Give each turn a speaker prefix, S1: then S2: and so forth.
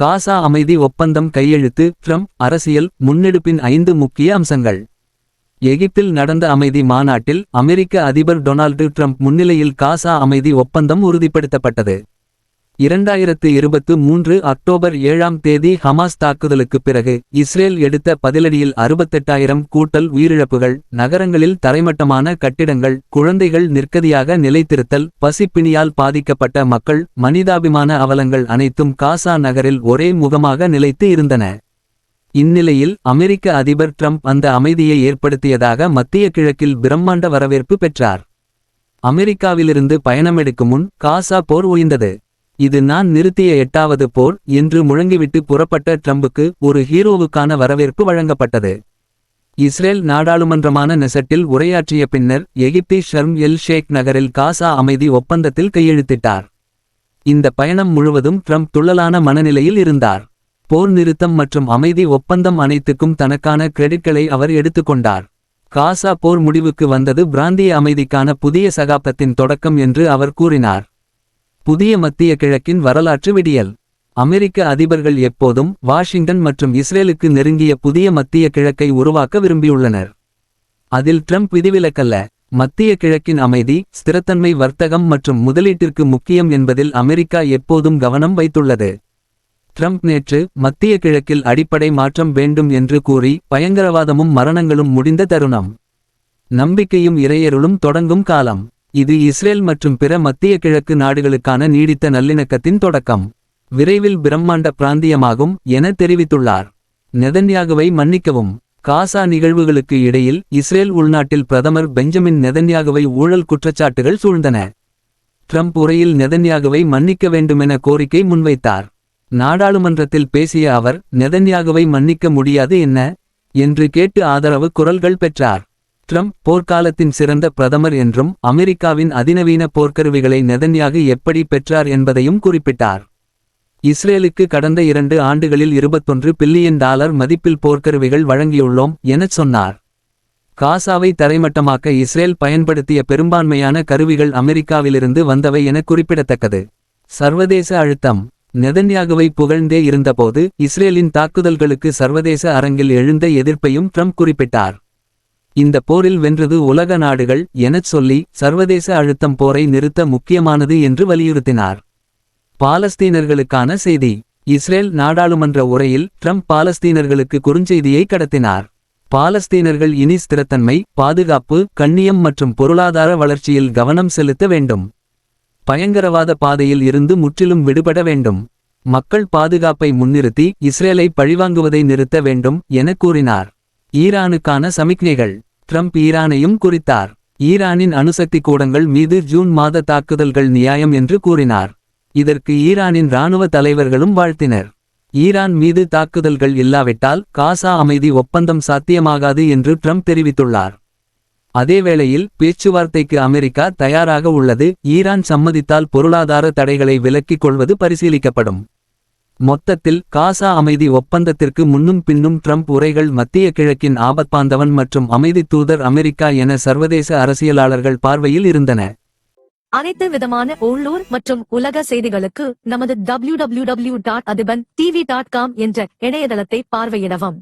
S1: காசா அமைதி ஒப்பந்தம் கையெழுத்து ட்ரம்ப் அரசியல் முன்னெடுப்பின் ஐந்து முக்கிய அம்சங்கள். எகிப்தில் நடந்த அமைதி மாநாட்டில் அமெரிக்க அதிபர் டொனால்டு ட்ரம்ப் முன்னிலையில் காசா அமைதி ஒப்பந்தம் உறுதிப்படுத்தப்பட்டது. இரண்டாயிரத்து இருபத்து மூன்று அக்டோபர் ஏழாம் தேதி ஹமாஸ் தாக்குதலுக்குப் பிறகு இஸ்ரேல் எடுத்த பதிலடியில் அறுபத்தெட்டாயிரம் கூட்டல் உயிரிழப்புகள் நகரங்களில் தரைமட்டமான கட்டிடங்கள் குழந்தைகள் நிற்கதியாக நிலைத்திருத்தல் பசிப்பிணியால் பாதிக்கப்பட்ட மக்கள் மனிதாபிமான அவலங்கள் அனைத்தும் காசா நகரில் ஒரே முகமாக நிலைத்து இருந்தன. இந்நிலையில் அமெரிக்க அதிபர் ட்ரம்ப் அந்த அமைதியை ஏற்படுத்தியதாக மத்திய கிழக்கில் பிரம்மாண்ட வரவேற்பு பெற்றார். அமெரிக்காவிலிருந்து பயணமெடுக்கும் முன் காசா போர் ஒய்ந்தது இது நான் நிறுத்திய எட்டாவது போர் என்று முழங்கிவிட்டு புறப்பட்ட ட்ரம்புக்கு ஒரு ஹீரோவுக்கான வரவேற்பு வழங்கப்பட்டது. இஸ்ரேல் நாடாளுமன்றமான நெசட்டில் உரையாற்றிய பின்னர் எகிப்தி ஷர்ம் எல் ஷேக் நகரில் காசா அமைதி ஒப்பந்தத்தில் கையெழுத்திட்டார். இந்த பயணம் முழுவதும் ட்ரம்ப் துள்ளலான மனநிலையில் இருந்தார். போர் நிறுத்தம் மற்றும் அமைதி ஒப்பந்தம் அனைத்துக்கும் தனக்கான கிரெடிட்களை அவர் எடுத்துக்கொண்டார் காசா போர் முடிவுக்கு வந்தது பிராந்திய அமைதிக்கான புதிய சகாப்தத்தின் தொடக்கம் என்று அவர் கூறினார். புதிய மத்திய கிழக்கின் வரலாற்று விடியல். அமெரிக்க அதிபர்கள் எப்போதும் வாஷிங்டன் மற்றும் இஸ்ரேலுக்கு நெருங்கிய புதிய மத்திய கிழக்கை உருவாக்க விரும்பியுள்ளனர். அதில் ட்ரம்ப் விதிவிலக்கல்ல. மத்திய கிழக்கின் அமைதி ஸ்திரத்தன்மை வர்த்தகம் மற்றும் முதலீட்டிற்கு முக்கியம் என்பதில் அமெரிக்கா எப்போதும் கவனம் வைத்துள்ளது. ட்ரம்ப் நேற்று மத்திய கிழக்கில் அடிப்படை மாற்றம் வேண்டும் என்று கூறி பயங்கரவாதமும் மரணங்களும் முடிந்த தருணம். நம்பிக்கையும் இறையருளும் தொடங்கும் காலம். இது இஸ்ரேல் மற்றும் பிற மத்திய கிழக்கு நாடுகளுக்கான நீடித்த நல்லிணக்கத்தின் தொடக்கம். விரைவில் பிரம்மாண்ட பிராந்தியமாகும் என தெரிவித்துள்ளார். நெதன்யாகுவை மன்னிக்கவும். காசா நிகழ்வுகளுக்கு இடையில் இஸ்ரேல் உள்நாட்டில் பிரதமர் பெஞ்சமின் நெதன்யாகுவை ஊழல் குற்றச்சாட்டுகள் சூழ்ந்தன. ட்ரம்ப் உரையில் நெதன்யாகுவை மன்னிக்க வேண்டுமென கோரிக்கை முன்வைத்தார். நாடாளுமன்றத்தில் பேசிய அவர் நெதன்யாகுவை மன்னிக்க முடியாது என்ன என்று கேட்டு ஆதரவு குரல்கள் பெற்றார். ட்ரம்ப் போர்க்காலத்தின் சிறந்த பிரதமர் என்றும் அமெரிக்காவின் அதிநவீன போர்க்கருவிகளை நெதன்யாகு எப்படி பெற்றார் என்பதையும் குறிப்பிட்டார். இஸ்ரேலுக்கு கடந்த இரண்டு ஆண்டுகளில் இருபத்தொன்று பில்லியன் டாலர் மதிப்பில் போர்க்கருவிகள் வழங்கியுள்ளோம் எனச் சொன்னார். காசாவை தரைமட்டமாக்க இஸ்ரேல் பயன்படுத்திய பெரும்பான்மையான கருவிகள் அமெரிக்காவிலிருந்து வந்தவை என குறிப்பிடத்தக்கது. சர்வதேச அழுத்தம். நெதன்யாகுவை புகழ்ந்தே இருந்தபோது இஸ்ரேலின் தாக்குதல்களுக்கு சர்வதேச அரங்கில் எழுந்த எதிர்ப்பையும் ட்ரம்ப் குறிப்பிட்டார். இந்த போரில் வென்றது உலக நாடுகள் எனச் சொல்லி சர்வதேச அழுத்தம் போரை நிறுத்த முக்கியமானது என்று வலியுறுத்தினார். பாலஸ்தீனர்களுக்கான செய்தி. இஸ்ரேல் நாடாளுமன்ற உரையில் ட்ரம்ப் பாலஸ்தீனர்களுக்கு குறுஞ்செய்தியை கடத்தினார். பாலஸ்தீனர்கள் இனி ஸ்திரத்தன்மை பாதுகாப்பு கண்ணியம் மற்றும் பொருளாதார வளர்ச்சியில் கவனம் செலுத்த வேண்டும். பயங்கரவாத பாதையில் இருந்து முற்றிலும் விடுபட வேண்டும். மக்கள் பாதுகாப்பை முன்னிறுத்தி இஸ்ரேலை பழிவாங்குவதை நிறுத்த வேண்டும் என கூறினார். ஈரானுக்கான சமிக்ஞைகள். ட்ரம்ப் ஈரானையும் குறித்தார். ஈரானின் அணுசக்தி கூடங்கள் மீது ஜூன் மாத தாக்குதல்கள் நியாயம் என்று கூறினார். இதற்கு ஈரானின் இராணுவ தலைவர்களும் வாழ்த்தினர். ஈரான் மீது தாக்குதல்கள் இல்லாவிட்டால் காசா அமைதி ஒப்பந்தம் சாத்தியமாகாது என்று ட்ரம்ப் தெரிவித்துள்ளார். அதேவேளையில் பேச்சுவார்த்தைக்கு அமெரிக்கா தயாராக உள்ளது. ஈரான் சம்மதித்தால் பொருளாதார தடைகளை விலக்கிக் கொள்வது பரிசீலிக்கப்படும். மொத்தத்தில் காசா அமைதி ஒப்பந்தத்திற்கு முன்னும் பின்னும் ட்ரம்ப் உரைகள் மத்திய கிழக்கின் ஆபத்பாந்தவன் மற்றும் அமைதி தூதர் அமெரிக்கா என சர்வதேச அரசியலாளர்கள் பார்வையில் இருந்தன.
S2: அனைத்து விதமான உள்ளூர் மற்றும் உலக செய்திகளுக்கு நமது W W W dot Athiban TV dot com என்ற இணையதளத்தை பார்வையிடவும்.